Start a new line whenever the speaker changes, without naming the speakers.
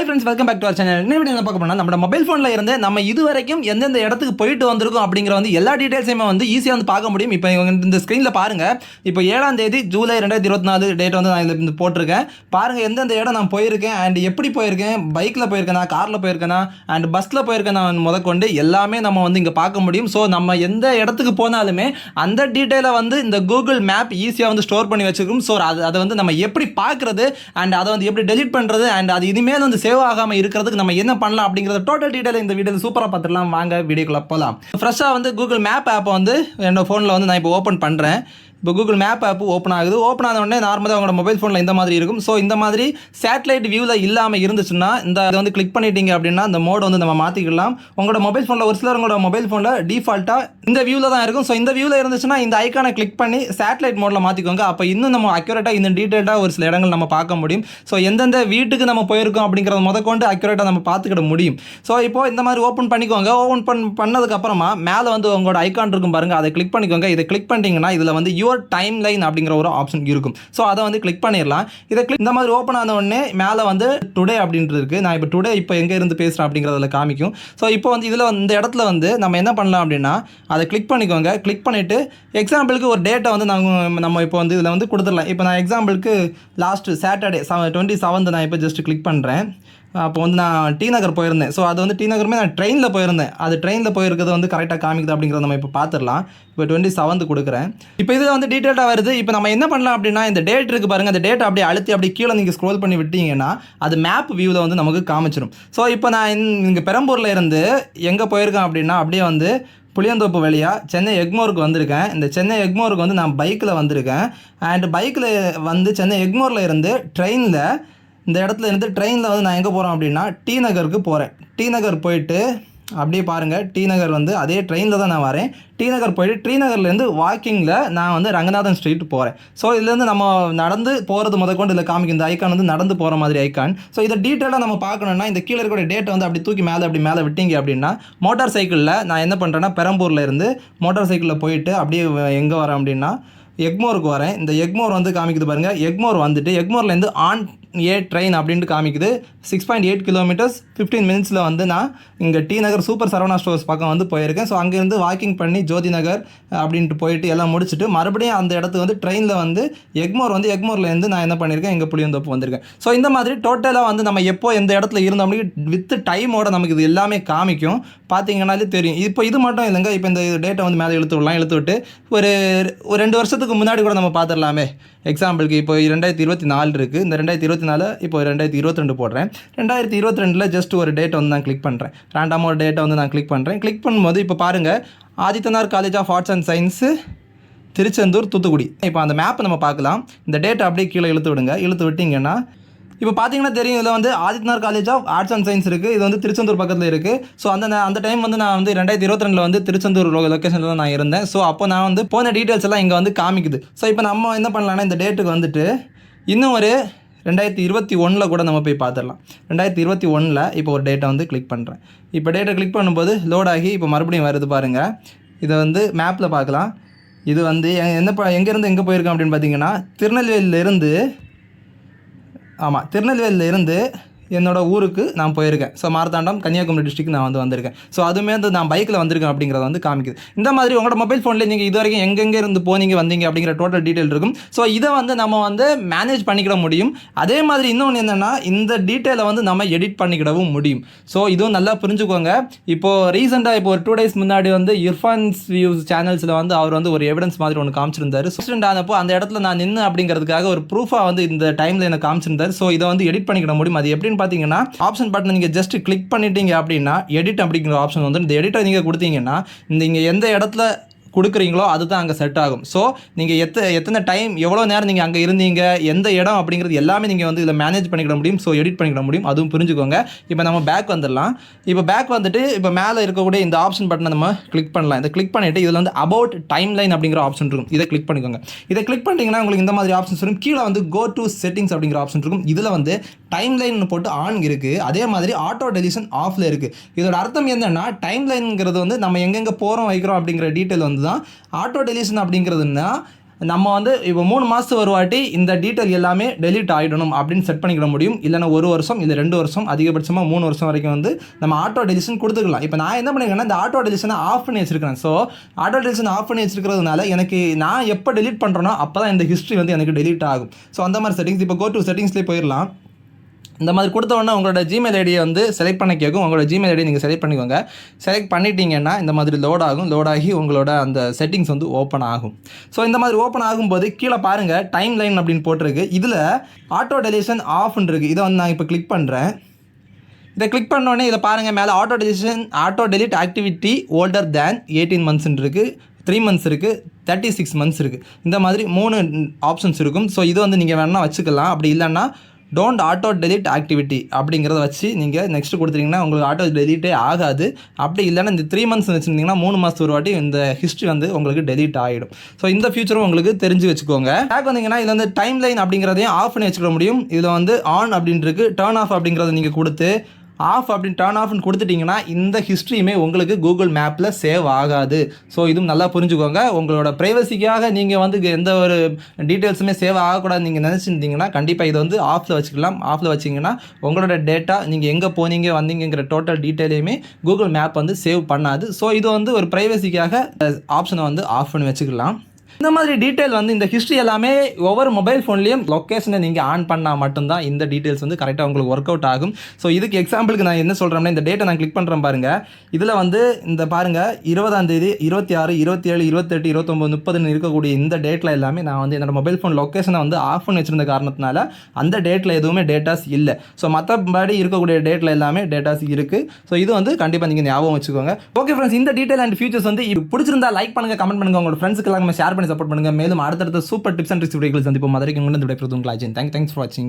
Hi friends welcome back to our channel என்ன video பார்க்க போனால் நம்ம மொபைல் ஃபோனில் இருந்து நம்ம இது வரைக்கும் எந்தெந்த இடத்துக்கு போயிட்டு வந்திருக்கோம் அப்படிங்கிற வந்து எல்லா டீட்டெயில்ஸையுமே வந்து ஈஸியாக வந்து பார்க்க முடியும். இப்போ இந்த ஸ்க்ரீனில் பாருங்கள் இப்போ ஏழாம் தேதி ஜூலை ரெண்டாயிரத்தி இருபத்தி நாலு டேட் வந்து நான் இந்த போட்டிருக்கேன். பாருங்கள் எந்தெந்த இடம் நான் போயிருக்கேன் அண்ட் எப்படி போயிருக்கேன் பைக்கில் போயிருக்கேனா காரில் போயிருக்கேனா அண்ட் பஸ்ஸில் போயிருக்கேனா முதற்கொண்டு எல்லாமே நம்ம வந்து இங்கே பார்க்க முடியும். ஸோ நம்ம எந்த இடத்துக்கு போனாலுமே அந்த டீட்டெயிலை வந்து இந்த கூகுள் மேப் ஈஸியாக வந்து ஸ்டோர் பண்ணி வச்சுருக்கும் ஸோ அது அதை வந்து நம்ம எப்படி பார்க்குறது அண்ட் அதை வந்து எப்படி டெலிட் பண்ணுறது அண்ட் அது இனிமேல் வந்து சேவ் ஆகாமல் இருக்கிறதுக்கு நம்ம என்ன பண்ணலாம் அப்படிங்கிறத டோட்டல் டீட்டெயில் இந்த வீடியோ சூப்பராக பார்த்துடலாம். வாங்க வீடியோக்குள்ள போகலாம் ஃப்ரெஷ்ஷாக வந்து கூகுள் மேப் ஆப்பை வந்து என்னோட ஃபோனில் வந்து நான் இப்போ ஓப்பன் பண்ணுறேன் இப்போ கூகுள் மேப் ஆப் ஓப்பன் ஆகுது. ஓப்பன் ஆன உடனே நார்மலாக உங்களோட மொபைல் ஃபோனில் இந்த மாதிரி இருக்கும். ஸோ இந்த மாதிரி சேட்டலைட் வியூவில் இல்லாமல் இருந்துச்சுன்னா இந்த இதை வந்து கிளிக் பண்ணிட்டீங்க அப்படின்னா இந்த மோட் வந்து நம்ம மாற்றிக்கலாம் உங்களோட மொபைல் ஃபோனில் ஒரு சிலர் உங்களோட மொபைல் ஃபோனில் டிஃபால்ட்டாக இந்த வியூவில் தான் இருக்கும். ஸோ இந்த வியூவில் இருந்துச்சுன்னா இந்த ஐக்கானை கிளிக் பண்ணி சேட்டலைட் மோடில் மாற்றிக்கோங்க அப்போ இன்னும் நம்ம அக்யூரேட்டாக இந்த டீட்டெயிலாக ஒரு சில இடங்கள் நம்ம பார்க்க முடியும். ஸோ எந்தெந்த வீட்டுக்கு நம்ம போயிருக்கோம் அப்படிங்கிறத முதற்கொண்டு அக்யூரேட்டாக நம்ம பார்த்துக்கிட முடியும். ஸோ இப்போ இந்த மாதிரி ஓப்பன் பண்ணிக்கோங்க. ஓப்பன் பண் பண்ணதுக்கப்புறமா மேலே வந்து உங்களோட ஐக்கான் இருக்கும் பாருங்கள் அதை கிளிக் பண்ணிக்கோங்க. இதை கிளிக் பண்ணிட்டீங்கன்னா இதில் வந்து யூ யுவர் டைம் லைன் அப்படிங்கிற ஒரு ஆப்ஷன் இருக்கும். ஸோ அதை வந்து கிளிக் பண்ணிடலாம். இதை கிளிக் இந்த மாதிரி ஓப்பன் ஆன உடனே மேலே வந்து டுடே அப்படின்றது இருக்குது நான் இப்போ டுடே இப்போ எங்கே இருந்து பேசுகிறேன் அப்படிங்கிறதுல காமிக்கும். ஸோ இப்போ வந்து இதில் இந்த இடத்துல வந்து நம்ம என்ன பண்ணலாம் அப்படின்னா அதை கிளிக் பண்ணிக்கோங்க. கிளிக் பண்ணிவிட்டு எக்ஸாம்பிளுக்கு ஒரு டேட்டை வந்து நாங்கள் நம்ம இப்போ வந்து இதில் வந்து கொடுத்துடலாம். இப்போ நான் எக்ஸாம்பிளுக்கு லாஸ்ட்டு சாட்டர்டே டுவெண்ட்டி செவன்த் நான் இப்போ ஜஸ்ட் கிளிக் பண்ணுறேன் அப்போ வந்து நான் டி நகர் போயிருந்தேன். ஸோ அது வந்து டி நகருமே நான் ட்ரெயினில் போயிருந்தேன். அது ட்ரெயினில் போயிருக்கிறது வந்து கரெக்டாக காமிக்குது அப்படிங்கிறத நம்ம இப்போ பார்த்துடலாம் இப்போ டுவெண்ட்டி செவன்த் கொடுக்குறேன். இப்போ இதில் வந்து டீட்டெயிலாக வருது. இப்போ நம்ம என்ன பண்ணலாம் அப்படின்னா இந்த டேட் இருக்குது பாருங்கள் அந்த டேட் அப்படியே அழுத்தி அப்படியே கீழே நீங்கள் ஸ்க்ரோல் பண்ணி விட்டீங்கன்னா அது மேப் வியூவில் வந்து நமக்கு காமிச்சிடும் ஸோ இப்போ நான் இங்கே பெரம்பூரில் இருந்து எங்கே போயிருக்கேன் அப்படின்னா அப்படியே வந்து புளியந்தோப்பு வழியாக சென்னை எக்மோருக்கு வந்திருக்கேன். இந்த சென்னை எக்மோருக்கு வந்து நான் பைக்கில் வந்திருக்கேன். அண்ட் பைக்கில் வந்து சென்னை எக்மோரில் இருந்து ட்ரெயினில் இந்த இடத்துல இருந்து ட்ரெயினில் வந்து நான் எங்கே போகிறேன் அப்படின்னா டி நகருக்கு போகிறேன் டி நகர் போயிட்டு அப்படியே பாருங்கள் டி நகர் வந்து அதே ட்ரெயினில் தான் நான் வரேன். டி நகர் போயிட்டு டி நகர்லேருந்து வாக்கிங்கில் நான் வந்து ரங்கநாதன் ஸ்ட்ரீட் போகிறேன் ஸோ இதுலேருந்து நம்ம நடந்து போகிறது முதற்கொண்டு இதில் காமிக்கும். இந்த ஐக்கான் வந்து நடந்து போகிற மாதிரி ஐக்கான் ஸோ இதை டீட்டெயிலாக நம்ம பார்க்கணுன்னா இந்த கீழே இருக்கிற டேட்டை வந்து அப்படி தூக்கி மேலே அப்படி மேலே விட்டீங்க அப்படின்னா மோட்டார் சைக்கிளில் நான் என்ன பண்ணுறேன்னா பெரம்பூரில் இருந்து மோட்டார் சைக்கிளில் போயிட்டு அப்படியே எங்கே வரேன் அப்படின்னா எக்மோருக்கு வரேன். இந்த எக்மோர் வந்து காமிக்குது பாருங்கள் எக்மோர் வந்துட்டு எக்மோர்லேருந்து ஆன் ஏ ட்ரெயின் அப்படின்ட்டு காமிக்குது. Six point eight kilometres fifteen மினிட்ஸில் வந்து நான் இங்கே டி நகர் சூப்பர் சரவணா ஸ்டோர்ஸ் பக்கம் வந்து போயிருக்கேன். ஸோ அங்கேருந்து வாக்கிங் பண்ணி ஜோதி நகர் அப்படின்ட்டு போயிட்டு எல்லாம் முடிச்சுட்டு மறுபடியும் அந்த இடத்துக்கு வந்து ட்ரெயினில் வந்து எக்மோர் வந்து எக்மோர்லேருந்து நான் என்ன பண்ணியிருக்கேன்? எங்கள் புளியந்தோப்பு வந்திருக்கேன். ஸோ இந்த மாதிரி டோட்டலாக வந்து நம்ம எப்போ எந்த இடத்துல இருந்தோம் வித் டைமோட நமக்கு இது எல்லாமே காமிக்கும். பார்த்தீங்கன்னாலே தெரியும். இப்போ இது மட்டும் இல்லைங்க. இப்போ இந்த டேட்டை வந்து மேலே இழுத்து விடலாம். இழுத்து விட்டு ஒரு ஒரு ரெண்டு வருஷத்துக்கு முன்னாடி கூட நம்ம பார்த்துடலாமே. எக்ஸாம்பிளுக்கு இப்போ ரெண்டாயிரத்தி இருபத்தி நாலு இருக்குது இந்த ரெண்டாயிரத்தி இருபத்தி நாலு இப்போ ரெண்டாயிரத்தி இருபத்தி ரெண்டு போடுறேன். ரெண்டாயிரத்தி இருபத்தி ரெண்டில் ஜஸ்ட் ஒரு டேட்டை வந்து நான் கிளிக் பண்ணுறேன் ரேண்டாமாக ஒரு டேட்டை வந்து நான் கிளிக் பண்ணுறேன் கிளிக் பண்ணும்போது இப்போ பாருங்கள் Adithanar college of arts and science Tiruchendur Thoothukudi. இப்போ அந்த மேப்பை நம்ம பார்க்கலாம். இந்த டேட்டை அப்படியே கீழே இழுத்து விடுங்க. இழுத்து விட்டிங்கன்னா இப்போ பார்த்தீங்கன்னா தெரியும் இதில் வந்து Adityanath college of arts and science இருக்குது இது வந்து திருச்செந்தூர் பக்கத்தில் இருக்குது ஸோ அந்த அந்த டைம் வந்து நான் வந்து ரெண்டாயிரத்தி இருபத்தி ரெண்டில் வந்து திருச்செந்தூர் லொக்கேஷனில் தான் நான் இருந்தேன். ஸோ அப்போ நான் வந்து போன டீட்டெயில்ஸ் எல்லாம் இங்கே வந்து காமிக்குது. ஸோ இப்போ நம்ம என்ன பண்ணலாம்னா இந்த டேட்டுக்கு வந்துட்டு இன்னும் ஒரு ரெண்டாயிரத்தி இருபத்தி ஒன்றில் கூட நம்ம போய் பார்த்துடலாம் ரெண்டாயிரத்தி இருபத்தி ஒன்றில் இப்போ ஒரு டேட்டை வந்து கிளிக் பண்ணுறேன் இப்போ டேட்டை கிளிக் பண்ணும்போது லோடாகி ஆகி இப்போ மறுபடியும் வருது பாருங்கள் இதை வந்து மேப்பில் பார்க்கலாம் இது வந்து எ- என்ன ப எங்கேருந்து எங்கே போயிருக்கோம் அப்படின்னு பார்த்தீங்கன்னா திருநெல்வேலியிலேருந்து ஆமாம் திருநெல்வேலியில் என்னோடய ஊருக்கு நான் போயிருக்கேன். ஸோ மார்த்தாண்டம் கன்னியாகுமரி டிஸ்ட்ரிக்ட் நான் வந்து வந்திருக்கேன். ஸோ அதுமே வந்து நான் பைக்கில் வந்திருக்கேன் அப்படிங்கிறத வந்து காமிக்குது. இந்த மாதிரி உங்களோட மொபைல் ஃபோனில் நீங்கள் இது வரைக்கும் எங்கெங்கே இருந்து போனீங்க வந்தீங்க அப்படிங்கிற டோட்டல் டீட்டெயில் இருக்கும். ஸோ இதை வந்து நம்ம வந்து மேனேஜ் பண்ணிக்கிட முடியும். அதே மாதிரி இன்னொன்று என்னென்னா இந்த டீட்டெயிலை வந்து நம்ம எடிட் பண்ணிக்கிடவும் முடியும். ஸோ இதுவும் நல்லா புரிஞ்சுக்கோங்க. இப்போது ரீசெண்டாக இப்போ ஒரு டூ டேஸ் முன்னாடி வந்து இர்ஃபான்ஸ் வியூஸ் சேனல்ஸில் வந்து அவர் வந்து ஒரு எவிடன்ஸ் மாதிரி ஒன்று காமிச்சிருந்தாரு. ஆக்சிடென்ட் ஆனப்போ அந்த இடத்துல நான் நின்று அப்படிங்கிறதுக்காக ஒரு ப்ரூஃபாக வந்து இந்த டைமில் எனக்கு காமிச்சிருந்தார். ஸோ இதை வந்து எடிட் பண்ணிக்கிட முடியும். அது எப்படின்னு பார்த்தீங்கன்னா ஆப்ஷன் பட்டன் நீங்கள் ஜஸ்ட் கிளிக் பண்ணிட்டீங்க அப்படின்னா எடிட் அப்படிங்கிற ஆப்ஷன் வந்து இந்த எடிட்டை நீங்கள் கொடுத்தீங்கன்னா இந்த இங்கே எந்த இடத்துல கொடுக்குறீங்களோ அதுதான் அங்கே செட் ஆகும். ஸோ நீங்கள் எத்த எத்தனை டைம் எவ்வளோ நேரம் நீங்கள் அங்கே இருந்தீங்க எந்த இடம் அப்படிங்கிறது எல்லாமே நீங்கள் வந்து இதில் மேனேஜ் பண்ணிக்கிட முடியும். ஸோ எடிட் பண்ணிக்கிட முடியும். அதுவும் புரிஞ்சுக்கோங்க. இப்போ நம்ம பேக் வந்துடலாம். இப்போ பேக் வந்துட்டு இப்போ மேலே இருக்கக்கூடிய இந்த ஆப்ஷன் பட்டனை நம்ம கிளிக் பண்ணலாம். இதை கிளிக் பண்ணிவிட்டு இதில் வந்து அபவுட் டைம் லைன் அப்படிங்கிற ஆப்ஷன் இருக்கும். இதை கிளிக் பண்ணிக்கோங்க. இதை கிளிக் பண்ணிட்டீங்கன்னா உங்களுக்கு இந்த மாதிரி ஆப்ஷன்ஸ் வரும். கீழே வந்து கோ டு செட்டிங்ஸ் அப்படிங்கிற ஆப்ஷன் இருக்கும். இதில் வந்து டைம் லைன் போட்டு ஆன் இருக்குது அதே மாதிரி ஆட்டோ டெலிஷன் ஆஃபில் இருக்குது இதோட அர்த்தம் என்னன்னா டைம் லைனுங்கிறது வந்து நம்ம எங்கெங்கே போகிறோம் வைக்கிறோம் அப்படிங்கிற டீட்டெயில் வந்து தான் ஆட்டோ டெலிஷன் அப்படிங்கிறதுனா நம்ம வந்து இப்போ மூணு மாதத்துக்கு வருவாட்டி இந்த டீட்டெயில் எல்லாமே டெலிட் ஆகிடணும் அப்படின்னு செட் பண்ணிக்கிட முடியும். இல்லைன்னா ஒரு வருஷம் இல்லை ரெண்டு வருஷம் அதிகபட்சமாக மூணு வருஷம் வரைக்கும் வந்து நம்ம ஆட்டோ டெலிஷன் கொடுத்துக்கலாம். இப்போ நான் என்ன பண்ணிருக்கேன்னா இந்த ஆட்டோ டெலிஷனை ஆஃப் பண்ணி வச்சிருக்கேன் ஸோ ஆட்டோ டெலிஷன் ஆஃப் பண்ணி வச்சிருக்கிறதுனால எனக்கு நான் எப்போ டெலிட் பண்ணுறேனோ அப்போ தான் இந்த ஹிஸ்ட்ரி வந்து எனக்கு டெலிட் ஆகும். ஸோ அந்த மாதிரி செட்டிங்ஸ் இப்போ கோ டு செட்டிங்ஸ்லேயே போயிடலாம். இந்த மாதிரி கொடுத்த உடனே உங்களோட ஜிமெயில் ஐடியை வந்து செலக்ட் பண்ண கேட்கும். உங்களோட ஜிமெயில் ஐடியை நீங்கள் செலக்ட் பண்ணிக்கோங்க. செலக்ட் பண்ணிட்டீங்கன்னா இந்த மாதிரி லோட் ஆகும். லோட் ஆகி உங்களோட அந்த செட்டிங்ஸ் வந்து ஓப்பன் ஆகும். ஸோ இந்த மாதிரி ஓப்பன் ஆகும்போது கீழே பாருங்கள் டைம் லைன் அப்படின்னு போட்டிருக்கு. இதில் ஆட்டோ டெலிஷன் ஆஃப்னு இருக்குது இதை வந்து நான் இப்போ கிளிக் பண்ணுறேன் இதை கிளிக் பண்ணோடனே இதை பாருங்கள் மேலே auto deletion auto delete activity older than eighteen மந்த்ஸ்ன்னு இருக்குது த்ரீ மந்த்ஸ் இருக்குது தேர்ட்டி சிக்ஸ் மந்த்ஸ் இருக்குது இந்த மாதிரி மூணு ஆப்ஷன்ஸ் இருக்கும். ஸோ இது வந்து நீங்கள் வேணால் வச்சுக்கலாம். அப்படி இல்லைன்னா டோன்ட் ஆட்டோ டெலிட் ஆக்டிவிட்டி அப்படிங்கிறத வச்சு நீங்கள் நெக்ஸ்ட் கொடுத்துட்டீங்கன்னா உங்களுக்கு ஆட்டோ டெலிட்டே ஆகாது. அப்படி இல்லைன்னா இந்த த்ரீ மந்த்ஸ் வச்சுருந்தீங்கன்னா மூணு மாதத்துக்கு ஒரு வாட்டி இந்த ஹிஸ்ட்ரி வந்து உங்களுக்கு டெலிட் ஆகிடும் ஸோ இந்த ஃபியூச்சரும் உங்களுக்கு தெரிஞ்சு வச்சுக்கோங்க. பேக் வந்தீங்கன்னா இதில் வந்து டைம் லைன் அப்படிங்கிறதையும் ஆஃப் பண்ணி வச்சுக்க முடியும். இதில் வந்து ஆன் அப்படின்ட்டு டேர்ன் ஆஃப் அப்படிங்கிறத நீங்கள் கொடுத்து ஆஃப் அப்படின்னு டர்ன் ஆஃப்னு கொடுத்துட்டிங்கன்னா இந்த ஹிஸ்ட்ரியுமே உங்களுக்கு கூகுள் மேப்பில் சேவ் ஆகாது. ஸோ இதுவும் நல்லா புரிஞ்சுக்கோங்க. உங்களோட ப்ரைவசிக்காக நீங்கள் வந்து எந்த ஒரு டீட்டெயில்ஸுமே சேவ் ஆகக்கூடாது நீங்கள் நினச்சிருந்தீங்கன்னா கண்டிப்பாக இதை வந்து ஆஃபில் வச்சுக்கலாம். ஆஃபில் வச்சிங்கன்னா உங்களோட டேட்டா நீங்கள் எங்கே போனீங்க வந்தீங்கிற டோட்டல் டீட்டெயிலையுமே கூகுள் மேப் வந்து சேவ் பண்ணாது. ஸோ இது வந்து ஒரு ப்ரைவசிக்காக ஆப்ஷனை வந்து ஆஃப் பண்ணி வச்சுக்கலாம். இந்த மாதிரி டீட்டெயில் வந்து இந்த ஹிஸ்ட்ரி எல்லாமே ஒவ்வொரு மொபைல் ஃபோன்லேயும் லொக்கேஷனை நீங்கள் ஆன் பண்ணால் மட்டும்தான் இந்த டீட்டெயில்ஸ் வந்து கரெக்டாக உங்களுக்கு ஒர்க் அவுட் ஆகும். ஸோ இதுக்கு எக்ஸாம்பிளுக்கு நான் என்ன சொல்கிறேன்னா இந்த டேட்டை நான் கிளிக் பண்ணுறேன் பாருங்கள் இதில் வந்து இந்த பாருங்கள் இருபதாம் தேதி இருபத்தி ஆறு இருபத்தி ஏழு இருபத்தெட்டு இருபத்தொம்பது முப்பதுன்னு இருக்கக்கூடிய இந்த டேட்டில் எல்லாமே நான் வந்து என்னோட மொபைல் ஃபோன் லொக்கேஷனை வந்து ஆஃப் பண்ணி வச்சிருந்த காரணத்தினால அந்த டேட்டில் எதுவுமே டேட்டாஸ் இல்லை. ஸோ மற்றபடி இருக்கக்கூடிய டேட்டில் எல்லாமே டேட்டாஸ் இருக்குது ஸோ இது வந்து கண்டிப்பாக நீங்கள் ஞாபகம் வச்சுக்கோங்க. ஓகே ஃப்ரெண்ட்ஸ் இந்த டீட்டெயில் அண்ட் ஃபியூச்சர்ஸ் வந்து இது பிடிச்சிருந்தா லைக் பண்ணுங்கள் கமெண்ட் பண்ணுங்கள் உங்களோட ஃப்ரெண்ட்ஸ்க்கு எல்லாமே ஷேர் பண்ணி சப்போர்ட் பண்ணுங்கள் மேலும் அடுத்தடுத்த சூப்பர் டிப்ஸ் அண்ட் ட்ரிக்ஸ் வீடியோக்கள் சந்திப்போம். மதுரைக்கு முன்னாடி விடைபெறுவது உங்கள் அஜயன் தேங்க் தேங்க்ஸ் ஃபார் வாட்சிங்